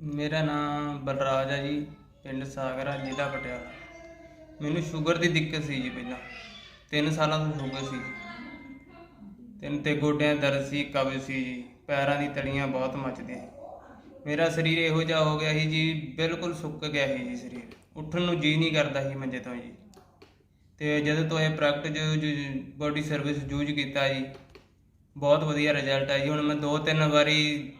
ਮੇਰਾ ਨਾਮ ਬਲਰਾਜ ਹੈ ਜੀ, ਪਿੰਡ ਸਾਗਰਾ, ਜ਼ਿਲ੍ਹਾ ਪਟਿਆਲਾ। ਮੈਨੂੰ ਸ਼ੂਗਰ ਦੀ ਦਿੱਕਤ ਸੀ ਜੀ ਪਹਿਲਾਂ। 3 ਸਾਲਾਂ ਤੋਂ ਸ਼ੂਗਰ ਸੀ। ਤਿੰਨ ਤੇ ਗੋਡਿਆਂ ਦਰਦ ਸੀ, ਕਬਜ਼ ਸੀ ਜੀ। ਪੈਰਾਂ ਦੀ ਤਲੀਆਂ ਬਹੁਤ ਮੱਚਦੀਆਂ ਮੇਰਾ ਸਰੀਰ ਇਹੋ ਜਿਹਾ ਹੋ ਗਿਆ ਸੀ ਜੀ, ਬਿਲਕੁਲ ਸੁੱਕ ਗਿਆ ਸੀ ਜੀ ਸਰੀਰ। ਉੱਠਣ ਨੂੰ ਜੀ ਨਹੀਂ ਕਰਦਾ ਸੀ ਮੰਜੇ ਤੋਂ ਜੀ। ਤੇ ਜਦੋਂ ਤੋਂ ਇਹ ਪ੍ਰੋਡਕਟ ਜੋ ਬੋਡੀ ਸਰਵਿਸ ਯੂਜ਼ ਕੀਤਾ ਜੀ, ਬਹੁਤ ਵਧੀਆ ਰਿਜ਼ਲਟ ਹੈ ਜੀ। ਹੁਣ ਮੈਂ ਦੋ ਤਿੰਨ ਵਾਰੀ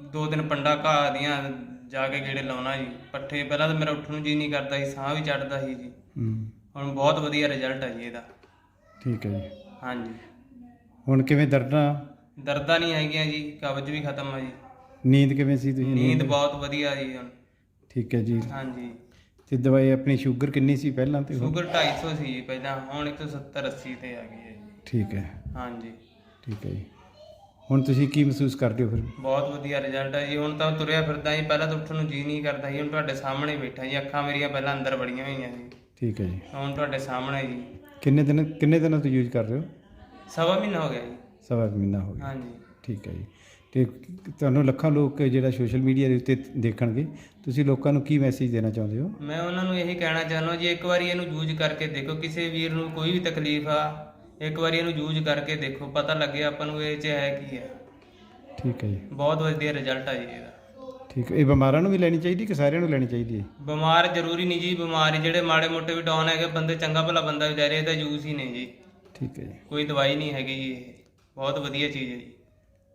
ਦੋ ਦਿਨ ਪੰਡਾ ਘਾਹ ਦੀਆਂ ਜਾ ਕੇ ਗੇੜੇ ਲਾਉਣਾ ਜੀ। ਪੱਠੇ ਪਹਿਲਾਂ ਤਾਂ ਮੇਰਾ ਉੱਠਣ ਨੂੰ ਜੀ ਨਹੀਂ ਕਰਦਾ ਸੀ ਸਾਹ ਵੀ ਚੜਦਾ ਸੀ ਜੀ। ਹੂੰ। ਹੁਣ ਬਹੁਤ ਵਧੀਆ ਰਿਜ਼ਲਟ ਹੈ ਜੀ ਇਹਦਾ। ਠੀਕ ਹੈ ਜੀ। ਹਾਂਜੀ। ਹੁਣ ਕਿਵੇਂ ਦਰਦਾਂ? ਦਰਦਾਂ ਨਹੀਂ ਹੈਗੀਆਂ ਜੀ ਕਬਜ਼ ਵੀ ਖਤਮ ਹੈ ਜੀ। ਨੀਂਦ ਕਿਵੇਂ ਸੀ ਤੁਸੀਂ? ਨੀਂਦ ਬਹੁਤ ਵਧੀਆ ਜੀ ਹੁਣ। ਠੀਕ ਹੈ ਜੀ। ਹਾਂਜੀ। ਤੇ ਦਵਾਈ ਆਪਣੀ ਸ਼ੂਗਰ ਕਿੰਨੀ ਸੀ ਪਹਿਲਾਂ ਤੇ ਹੁਣ? ਸ਼ੂਗਰ 250 ਸੀ ਜੀ ਪਹਿਲਾਂ ਹੁਣ 170 80 ਤੇ ਆ ਗਈ ਹੈ ਜੀ। ਠੀਕ ਹੈ। ਹਾਂਜੀ। ਠੀਕ ਹੈ ਜੀ। ਹੁਣ ਤੁਸੀਂ ਕੀ ਮਹਿਸੂਸ ਕਰਦੇ ਹੋ ਫਿਰ? ਬਹੁਤ ਵਧੀਆ ਰਿਜ਼ਲਟ ਹੈ ਜੀ। ਹੁਣ ਤਾਂ ਤੁਰਿਆ ਫਿਰਦਾ ਜੀ। ਪਹਿਲਾਂ ਤਾਂ ਉੱਠਣ ਨੂੰ ਜੀ ਨਹੀਂ ਕਰਦਾ ਸੀ ਹੁਣ ਤੁਹਾਡੇ ਸਾਹਮਣੇ ਬੈਠਾ ਜੀ। ਅੱਖਾਂ ਮੇਰੀਆਂ ਪਹਿਲਾਂ ਅੰਦਰ ਵੜੀਆਂ ਹੋਈਆਂ ਸੀ ਠੀਕ ਹੈ ਜੀ। ਹੁਣ ਤੁਹਾਡੇ ਸਾਹਮਣੇ ਜੀ। ਕਿੰਨੇ ਦਿਨ ਕਿੰਨੇ ਦਿਨਾਂ ਤੋਂ ਯੂਜ਼ ਕਰ ਰਹੇ ਹੋ? ਸਵਾ ਮਹੀਨਾ ਹੋ ਗਿਆ ਜੀ। ਸਵਾ ਕੁ ਮਹੀਨਾ ਹੋ ਗਿਆ। ਹਾਂਜੀ। ਠੀਕ ਹੈ ਜੀ। ਤੇ ਤੁਹਾਨੂੰ ਲੱਖਾਂ ਲੋਕ ਜਿਹੜਾ ਸੋਸ਼ਲ ਮੀਡੀਆ ਦੇ ਉੱਤੇ ਦੇਖਣਗੇ ਤੁਸੀਂ ਲੋਕਾਂ ਨੂੰ ਕੀ ਮੈਸੇਜ ਦੇਣਾ ਚਾਹੁੰਦੇ ਹੋ? ਮੈਂ ਉਹਨਾਂ ਨੂੰ ਇਹੀ ਕਹਿਣਾ ਚਾਹੁੰਦਾ ਜੀ ਇੱਕ ਵਾਰੀ ਇਹਨੂੰ ਯੂਜ਼ ਕਰਕੇ ਦੇਖੋ। ਕਿਸੇ ਵੀਰ ਨੂੰ ਕੋਈ ਵੀ ਤਕਲੀਫ ਆ ਇੱਕ ਵਾਰੀ ਇਹਨੂੰ ਯੂਜ਼ ਕਰਕੇ ਦੇਖੋ ਪਤਾ ਲੱਗੇ ਆਪਾਂ ਨੂੰ ਇਹ ਚ ਹੈ ਕੀ ਹੈ। ਠੀਕ ਹੈ ਜੀ। ਬਹੁਤ ਵਧੀਆ ਰਿਜ਼ਲਟ ਆ ਜੀ ਇਹਦਾ। ਠੀਕ ਹੈ ਇਹ ਬਿਮਾਰਾਂ ਨੂੰ ਵੀ ਲੈਣੀ ਚਾਹੀਦੀ ਕਿ ਸਾਰਿਆਂ ਨੂੰ ਲੈਣੀ ਚਾਹੀਦੀ ਹੈ? ਬਿਮਾਰ ਜ਼ਰੂਰੀ ਨਹੀਂ ਜੀ ਬਿਮਾਰੀ ਜਿਹੜੇ ਮਾੜੇ ਮੋਟੇ ਵੀ ਡਾਊਨ ਹੈਗੇ ਬੰਦੇ ਚੰਗਾ ਭਲਾ ਬੰਦਾ ਵਿਚਾਰੇ ਇਹਦਾ ਯੂਜ਼ ਹੀ ਨਹੀਂ ਜੀ। ਠੀਕ ਹੈ ਜੀ। ਕੋਈ ਦਵਾਈ ਨਹੀਂ ਹੈਗੀ ਜੀ ਇਹ। ਬਹੁਤ ਵਧੀਆ ਚੀਜ਼ ਹੈ ਜੀ।